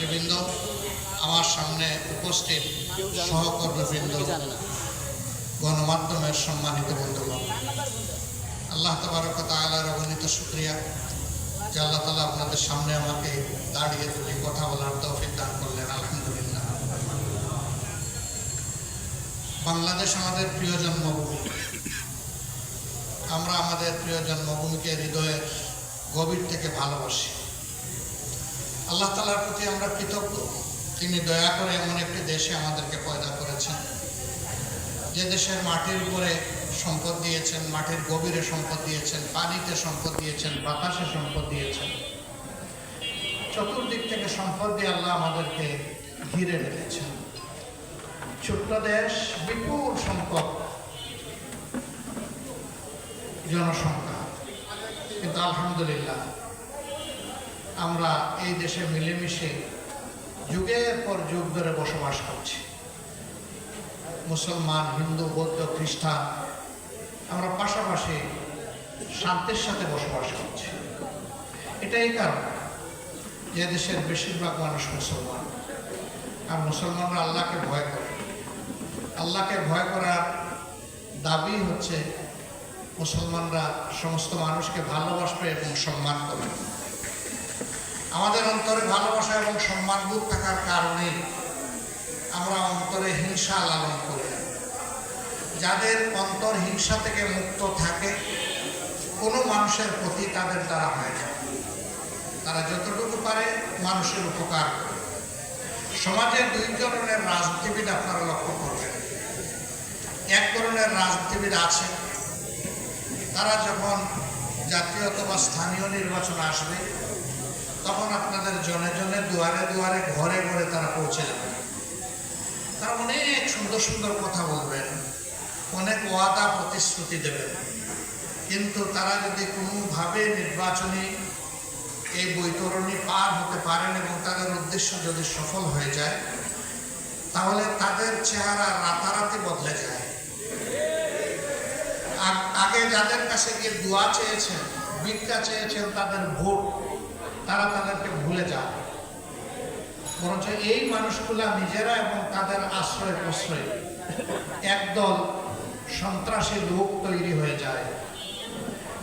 নেতৃবৃন্দ আমার সামনে উপস্থিত সহকর্মীবৃন্দ, গণমাধ্যমের সম্মানিত বন্ধুগণ। আল্লাহ তবারক তালার অগণিত শুক্রিয়া, যে আল্লাহ তালা আপনাদের সামনে আমাকে দাঁড়িয়ে দুটি কথা বলার তৌফিক দান করলেন, আলহামদুলিল্লাহ। বাংলাদেশ আমাদের প্রিয় জন্মভূমি। আমরা আমাদের প্রিয় জন্মভূমিকে হৃদয়ের গভীর থেকে ভালোবাসি। আল্লাহ তালার প্রতি আমরা কৃতজ্ঞ। তিনি দয়া করে এমন একটি দেশে আমাদেরকে পয়দা করেছেন। যে দেশের মাটির উপরে সম্পদ দিয়েছেন, মাটির গভীরে সম্পদ দিয়েছেন, পানিতে সম্পদ দিয়েছেন, বাতাসে সম্পদ দিয়েছেন। চতুর্দিক থেকে সম্পদ দিয়ে আল্লাহ আমাদেরকে ঘিরে রেখেছেন। ছোট্ট দেশ, বিপুল সম্পদ, জনসংখ্যা। কিন্তু আলহামদুলিল্লাহ আমরা এই দেশে মিলেমিশে যুগের পর যুগ ধরে বসবাস করছি। মুসলমান, হিন্দু, বৌদ্ধ, খ্রিস্টান, আমরা পাশাপাশি শান্তির সাথে বসবাস করছি। এটাই কারণ যে দেশের বেশিরভাগ মানুষ মুসলমান। আর মুসলমানরা আল্লাহকে ভয় করে। আল্লাহকে ভয় করার দাবি হচ্ছে মুসলমানরা সমস্ত মানুষকে ভালোবাসবে এবং সম্মান করবে। আমাদের অন্তরে ভালোবাসা এবং সম্মান সম্মানবোধ থাকার কারণে আমরা অন্তরে হিংসা লালন করি। যাদের অন্তর হিংসা থেকে মুক্ত থাকে, কোনো মানুষের প্রতি তাদের দ্বারা হয় না। তারা যতটুকু পারে মানুষের উপকার করে। সমাজের দুই ধরনের রাজনীতিবিদ আপনারা লক্ষ্য করবেন। এক ধরনের রাজনীতিবিদ আছে, তারা যখন জাতীয় অথবা স্থানীয় নির্বাচন আসবে তখন আপনাদের জনে জনে দুয়ারে দুয়ারে, ঘরে ঘরে তারা পৌঁছে যাবে। তারা অনেক সুন্দর সুন্দর কথা বলবেন, অনেক ওয়াদা প্রতিশ্রুতি দেবেন। কিন্তু তারা যদি কোনোভাবে নির্বাচনী এই বৈতরণী পার হতে পারেন এবং তাদের উদ্দেশ্য যদি সফল হয়ে যায়, তাহলে তাদের চেহারা রাতারাতি বদলে যায়। আগে যাদের কাছে গিয়ে দোয়া চেয়েছেন, ভিক্ষা চেয়েছেন, তাদের ভোট তারা তাদেরকে ভুলে যায়। বরঞ্চ এই মানুষগুলা নিজেরা এবং তাদের আশ্রয় প্রশ্রয় একদল সন্ত্রাসী লোক তৈরি হয়ে যায়,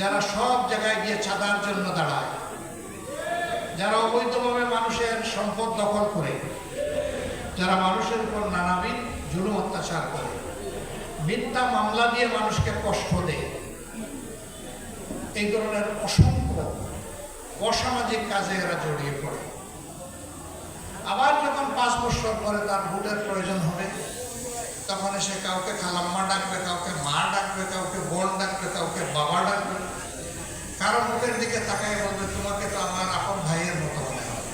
যারা সব জায়গায় গিয়ে চাঁদার জন্য দাঁড়ায়, যারা অবৈধভাবে মানুষের সম্পদ দখল করে, যারা মানুষের উপর নানাবিধ জুলুম অত্যাচার করে, মিথ্যা মামলা দিয়ে মানুষকে কষ্ট দেয়। এই ধরনের অসংখ্য অসামাজিক কাজে এরা জড়িয়ে পড়ে। আবার যখন পাঁচ বছর পরে তার ভোটের প্রয়োজন হবে, তখন এসে কাউকে খালাম্মা ডাকবে, কাউকে মা ডাকবে, কাউকে বোন ডাকবে, কাউকে বাবা ডাকবে। কারও মুখের দিকে তাকায় বলবে, তোমাকে তো আমার আপন ভাইয়ের মতো মনে হয়।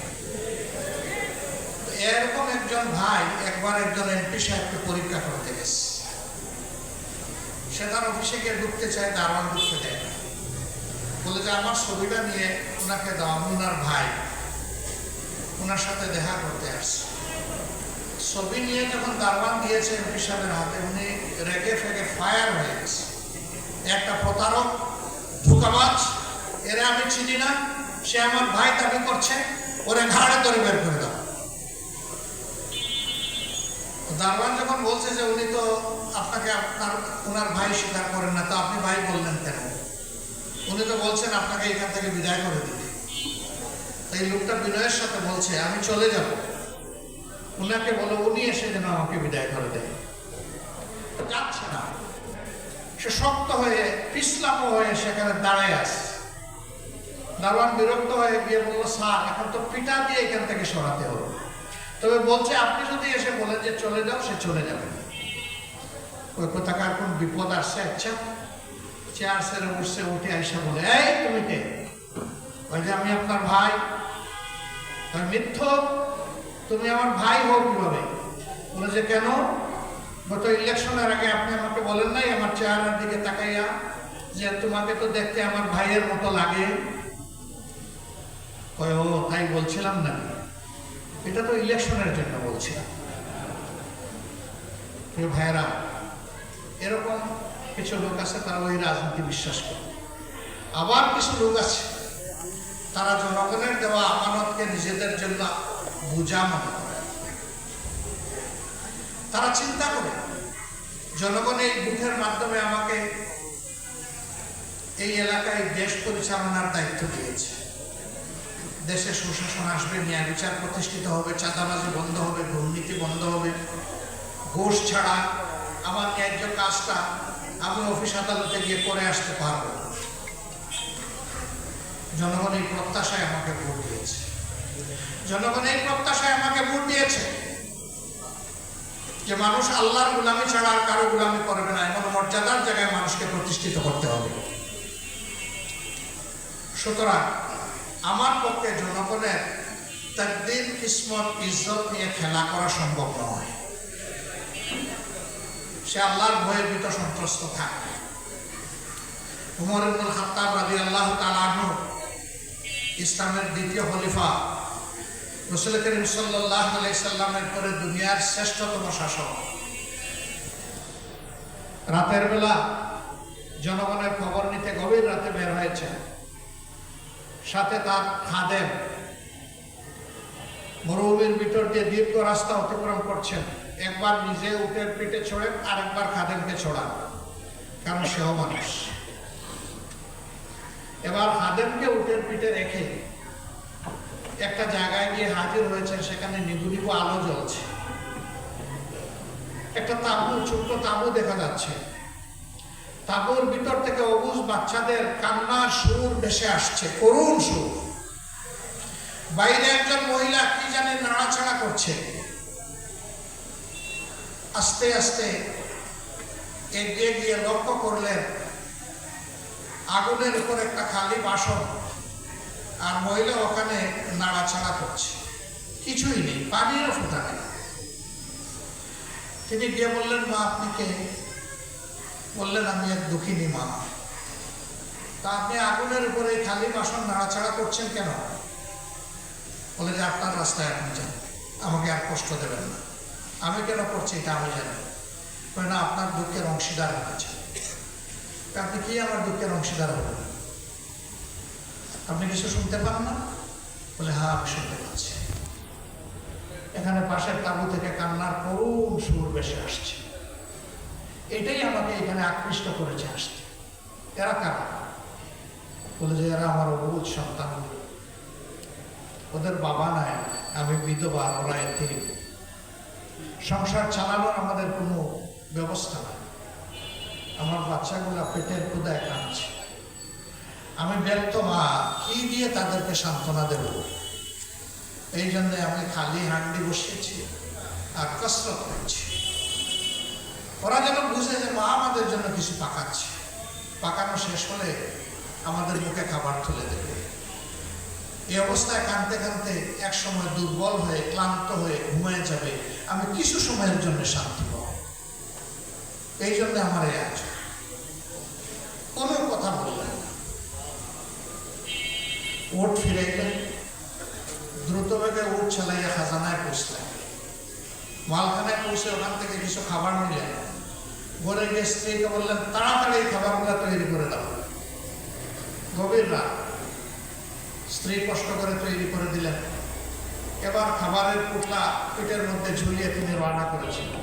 এরকম একজন ভাই একবার একজন এমপি সাহেবকে পরীক্ষা করতে গেছে। সে তার অফিসে গিয়ে ঢুকতে চায়, দারোয়ান ঢুকতে দেয় বলে যে, আমার ছবিটা নিয়ে ওনাকে দাও ওনার ভাই। ওনার সাথে দেখা করতে আসছে। ছবি নিয়ে যখন দারওয়ান দিয়েছে এমপি সাহেবের হাতে, উনি রেগে ফেগে ফায়ার হয়ে গেছে। একটা প্রতারক, ধোকাবাজ, এরা আমি চিনি না, সে আমার ভাই দাবি করছে, ওরে ঘাড়ে ধরে বের করে দাও। দারবান যখন বলছে যে উনি তো আপনাকে আপনার, ওনার ভাই স্বীকার করেন না, তো আপনি ভাই বললেন কেন? উনি তো বলছেন আপনাকে এখান থেকে বিদায় করে দিতে তাই লোকটা বিনয়ের সাথে বলছে, আমি চলে যাব। উনাকে বলো, উনি এসে যেন আমাকে বিদায় করে দেয় যাচ্ছে না। সে শক্ত হয়ে, পিছলাম হয়ে সেখানে দাঁড়ায় আছে। দারোয়ান বিরক্ত হয়ে গিয়ে বলল, স্যার, এখন তো পিটা দিয়ে এখান থেকে সরাতে হবে। তবে বলছে, আপনি যদি এসে বলেন যে চলে যাও, সে চলে যাবে। ওই কোথাকার কোন বিপদ আসছে আচ্ছা? চেয়ার সেরে উঠছে, উঠে আইসা বলে, এই তুমি কে? ওই যে আমি আপনার ভাই। মিথ্য তুমি আমার ভাই হও কীভাবে? বলে যে, কেন? গত ইলেকশনের আগে আপনি আমাকে বলেন নাই আমার চেহারার দিকে তাকাইয়া যে তোমাকে তো দেখতে আমার ভাইয়ের মতো লাগে? ও, তাই বলছিলাম না। এটা তো ইলেকশনের জন্য বলছিলাম। ভাইয়েরা, এরকম কিছু লোক আছে, তারা ওই রাজনীতি বিশ্বাস করে। আবার কিছু লোক আছে, তারা জনগণের দেওয়া আমানতকে নিজেদের জন্য বোঝা মনে করে। তারা চিন্তা করে, জনগণ এই বুথের মাধ্যমে আমাকে এই এলাকায় দেশ পরিচালনার দায়িত্ব দিয়েছে। দেশে সুশাসন আসবে, ন্যায় বিচার প্রতিষ্ঠিত হবে, চাঁদাবাজি বন্ধ হবে, দুর্নীতি বন্ধ হবে, ঘোষ ছাড়া, আমার ন্যায্য কাজটা আমি অফিস আদালতে গিয়ে করে আসতে পারব। জনগণ এই প্রত্যাশায় আমাকে ভোট দিয়েছে। জনগণ এই প্রত্যাশায় আমাকে ভোট দিয়েছে যে মানুষ আল্লাহর গুলামি ছাড়া আর কারও গুলামি করবে না, এমন মর্যাদার জায়গায় মানুষকে প্রতিষ্ঠিত করতে হবে। সুতরাং আমার পক্ষে জনগণের তকদির, কিসমত, ইজ্জত নিয়ে খেলা করা সম্ভব নয়। সে আল্লাহর ভয়ে ভীত সন্ত্রস্ত থাকে। উমর ইবনুল খাত্তাব রাদিয়াল্লাহু তাআলা আনহু ইসলামের দ্বিতীয় খলিফা। রসুল করিম সাল্লাল্লাহু আলাইহি সাল্লামের পরে দুনিয়ার শ্রেষ্ঠতম শাসক। রাতের বেলা জনগণের খবর নিতে গভীর রাতে বের হয়েছে। সাথে তার খাদেম মরুভূমির ভিতর দিয়ে দীর্ঘ রাস্তা অতিক্রম করছেন। একবার নিজে উটের পিঠে ছড়েন, আরেকবার খাদেমকে ছড়ান। কারণ সেও মানুষ। এবার খাদেমকে উটের পিঠে রেখে একটা জায়গায় গিয়ে হাজির হয়েছেন, সেখানে নিবু নিবু আলো জ্বলছে। একটা তাঁবু, ছোট্ট তাঁবু দেখা যাচ্ছে। তাঁবুর ভিতর থেকে অবুজ বাচ্চাদের কান্নার সুর ভেসে আসছে। করুণ সুর। বাইরে একজন মহিলা কি জানে নাড়াচাড়া করছে? আস্তে আস্তে এগিয়ে গিয়ে লক্ষ্য করলেন, আগুনের উপর একটা খালি বাসন আর মহিলা ওখানে নাড়াচাড়া করছে। কিছুই নেই পানিরও ফোটা নেই। তিনি গিয়ে বললেন, মা, আপনি কে? বললেন, আমি এক দুঃখিনী মা। তা আপনি আগুনের উপরে খালি বাসন নাড়াচাড়া করছেন কেন? বলে যে, আপনার রাস্তায় আপনি যান, আমাকে আর কষ্ট দেবেন না। আমি কেন করছি এটা আমি জানি বলে না আপনার দুঃখের অংশীদার হয়েছে আপনি কি আমার দুঃখের অংশীদার হবেন? আপনি কিছু শুনতে পান না? বলে হ্যাঁ আমি শুনতে পাচ্ছি। এখানে পাশের তাবু থেকে কান্নার করুণ সুর বেশি আসছে। এটাই আমাকে এখানে আকৃষ্ট করেছে আসছে এরা কারা? বলে যে, এরা আমার অবুধ সন্তান। ওদের বাবা নাই, আমি বিধবা, ওরা এতে সংসার চালানোর আমাদের কোনো ব্যবস্থা নাই। আমার বাচ্চাগুলো পেটের ক্ষুদায় কাঁদছে। আমি ব্যর্থ, মা, কি দিয়ে তাদেরকে সান্ত্বনা দেব? এই জন্য আমি খালি হান্ডি বসিয়েছি আর কসরত করছি। ওরা যেন বুঝে যে মা আমাদের জন্য কিছু পাকাচ্ছে। পাকানো শেষ হলে আমাদের মুখে খাবার তুলে দেবে। এই অবস্থায় কাঁদতে কাঁদতে এক সময় দুর্বল হয়ে, ক্লান্ত হয়ে ঘুমিয়ে যাবে। আমি কিছু সময়ের জন্য শান্তি পাব। এই জন্য আমার এই আজ কোনো কথা বললেন না। ওট ফিরাইলেন দ্রুত বেগে ওট চালাইয়া খাজানায় পৌঁছলেন। মালখানায় পৌঁছে ওখান থেকে কিছু খাবার নিলেন। ঘরে গিয়ে স্ত্রীকে বললেন, তাড়াতাড়ি খাবারগুলো তৈরি করে দাও। গভীর রাত। স্ত্রী কষ্ট করে তৈরি করে দিলেন। এবার খাবারের পুটলা পিঠের মধ্যে ঝুলিয়ে তিনি রান্না করেছিলেন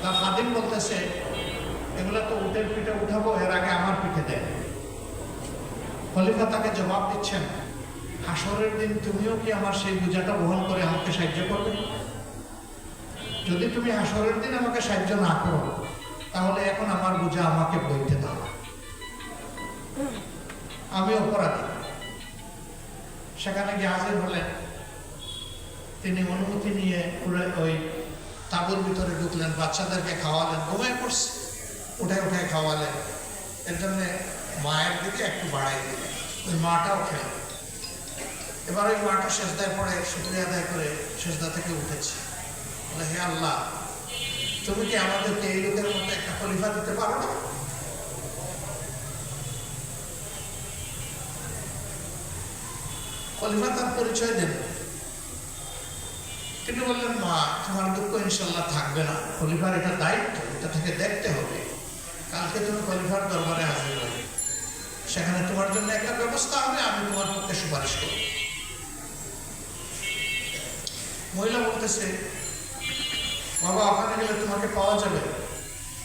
তার খাদিম বলতেছে, এগুলা তো উটের পিঠে উঠাবো, এর আগে আমার পিঠে দেয় খলিফা তাকে জবাব দিচ্ছেন, হাসরের দিন তুমিও কি আমার সেই বোঝাটা বহন করে আমাকে সাহায্য করবে? যদি তুমি হাসরের দিন আমাকে সাহায্য না করো, তাহলে এখন আমার বোঝা আমাকে বইতে দাও। আমি অপরাধী। সেখানে গিয়ে হাজির হলেন। তিনি অনুমতি নিয়ে ওই তাঁবুর ভিতরে ঢুকলেন, বাচ্চাদেরকে খাওয়ালেন, ঘুমিয়ে পড়ছে। উঠে উঠে খাওয়ালেন। এর জন্যে মায়ের দিকে একটু বাড়াই দিলেন। ওই মাটাও খেল এবার ওই মাটা সেজদায় পড়ে, শুক্রিয়া আদায় করে সেজদা থেকে উঠেছে। বলে, হে আল্লাহ, তুমি কি আমাদেরকে এই লোকের মতো একটা খলিফা দিতে পারো না? খলিফা তার পরিচয় দেন তিনি বললেন, মা, তোমার দুঃখ ইনশাল্লাহ থাকবে না। খলিফার এটা দায়িত্ব, এটা থেকে দেখতে হবে। কালকে তুমি খলিফার দরবারে হাজির হবে। সেখানে তোমার জন্য একটা ব্যবস্থা হবে, আমি তোমার পক্ষে সুপারিশ করব। মহিলা বলতেছে, বাবা, ওখানে গেলে তোমাকে পাওয়া যাবে?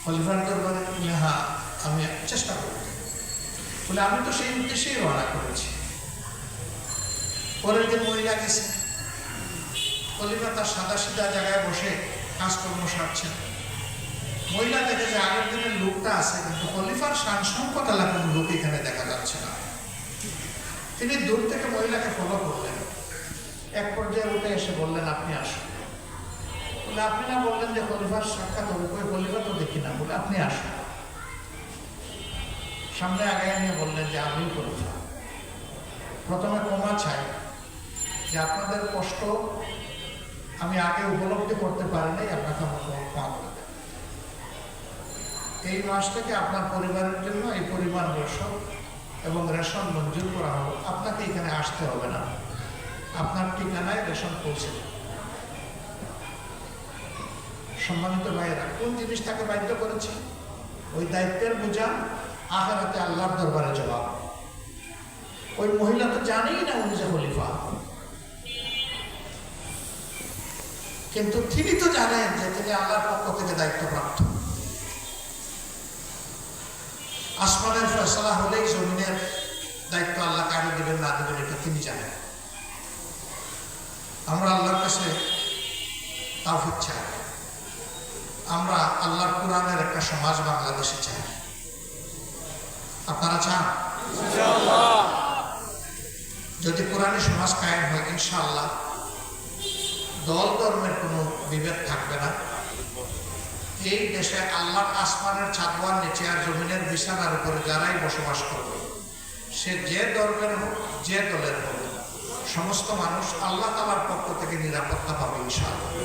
খলিফার দরবারে হ্যাঁ আমি চেষ্টা করব। বলে, আমি তো সেই উদ্দেশ্যেই রওনা করেছি। পরের দিন মহিলা গেছে। খলিফা তার সাদা সিধা জায়গায় বসে কাজকর্ম সারছেন। মহিলা দেখে যে আগের দিনের লোকটা আছে, কিন্তু খলিফার শান সম্পদ এলাকার কোনো লোক এখানে দেখা যাচ্ছে না। তিনি দূর থেকে মহিলাকে ফলো করলেন। এক পর্যায়ে উঠে এসে বললেন, আপনি আসুন। বলে, আপনি না বললেন যে খলিফার সাক্ষাৎ হবে? কই, খলিফা তো দেখি না। বলে, আপনি আসুন। সামনে আগে নিয়ে বললেন যে আমি খলিফা। প্রথমে ক্ষমা চাই যে আপনাদের কষ্ট আমি আগে উপলব্ধি করতে পারিনি আপনাকে আমার এই মাস থেকে আপনার পরিবারের জন্য এই পরিমাণ রেশন এবং রেশন মঞ্জুর করা হবে। আপনাকে এখানে আসতে হবে না। আপনার ঠিকানায় রেশন পৌঁছে সম্মানিত ভাইয়েরা, কোন জিনিস তাকে বাধ্য করেছে? ওই দায়িত্বের বোঝা আখেরাতে আল্লাহর দরবারে জবাব। ওই মহিলা তো জানেই না উনি যে খলিফা। কিন্তু তিনি তো জানেন যে তিনি আল্লাহর পক্ষ থেকে দায়িত্বপ্রাপ্ত। আসমানের ফয়সলা হলেই জমিনের দায়িত্ব আল্লাহ কাকে দেবেন না দেবেন এটা তিনি জানেন। আমরা আল্লাহর কাছে তাওফিক চাই। আমরা আল্লাহর কোরআনের একটা সমাজ বাংলাদেশে চাই। আপনারা চান? যদি কোরআনের সমাজ কায়েম হয় ইনশাআল্লাহ দল ধর্মের কোনো বিভেদ থাকবে না। এই দেশে আল্লাহর আসমানের ছাদওয়ার নিচে আর জমিনের বিছানার উপরে যারাই বসবাস করবে, সে যে ধর্মের হোক, যে দলের হোক, সমস্ত মানুষ আল্লাহ তালার পক্ষ থেকে নিরাপত্তা পাবে ইনশাআল্লাহ।